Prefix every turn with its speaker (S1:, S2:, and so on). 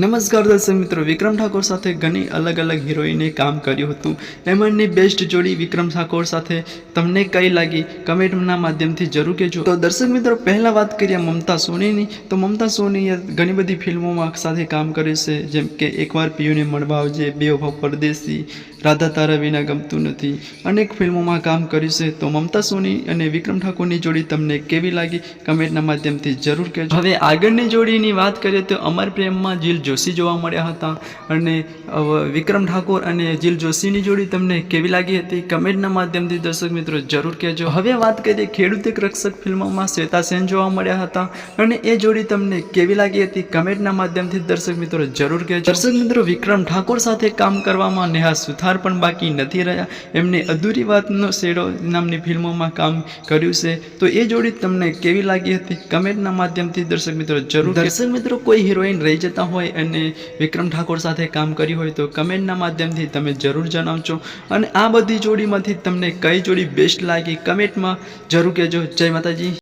S1: નમસ્કાર દર્શક મિત્રો, વિક્રમ ઠાકોર સાથે ઘણી અલગ અલગ હિરોઈને કામ કર્યું હતું. એમની બેસ્ટ જોડી વિક્રમ ઠાકોર સાથે તમને કઈ લાગી? કમેન્ટના માધ્યમથી જરૂર કહેજો. તો દર્શક મિત્રો, પહેલાં વાત કરીએ મમતા સોનીની. તો મમતા સોનીએ ઘણી બધી ફિલ્મોમાં સાથે કામ કર્યું છે. જેમ કે એકવાર પિયુને મળવા આવજે, બે વફા પરદેશી, રાધા તારા વિના ગમતું નથી. અનેક ફિલ્મોમાં કામ કર્યું છે. તો મમતા સોની અને વિક્રમ ઠાકોરની જોડી તમને કેવી લાગી? કમેન્ટના માધ્યમથી જરૂર કહેજો. હવે આગળની જોડીની વાત કરીએ તો અમર પ્રેમમાં જીલ જોશી જોવા મળ્યા હતા અને વિક્રમ ઠાકોર અને જીલ જોશીની જોડી તમને કેવી લાગી હતી? કમેન્ટના માધ્યમથી દર્શક મિત્રો જરૂર કહેજો. હવે વાત કરીએ ખેડૂત એક રક્ષક ફિલ્મોમાં શ્વેતા સેન જોવા મળ્યા હતા અને એ જોડી તમને કેવી લાગી હતી? કમેન્ટના માધ્યમથી દર્શક મિત્રો જરૂર કહેજો. દર્શક મિત્રો વિક્રમ ઠાકોર સાથે કામ કરવામાં નેહા સુથાર પણ બાકી નથી રહ્યા. એમને અધૂરી વાતનો શેડો નામની ફિલ્મોમાં કામ કર્યું છે. તો એ જોડી તમને કેવી લાગી હતી? કમેન્ટના માધ્યમથી દર્શક મિત્રો જરૂર દર્શક મિત્રો કોઈ હિરોઈન રહી જતા હોય અને વિક્રમ ઠાકોર સાથે કામ કર્યું હોય તો કમેન્ટના માધ્યમથી તમે જરૂર જણાવજો. અને આ બધી જોડીમાંથી તમને કઈ જોડી બેસ્ટ લાગી કમેન્ટમાં જરૂર કહેજો. જય માતાજી.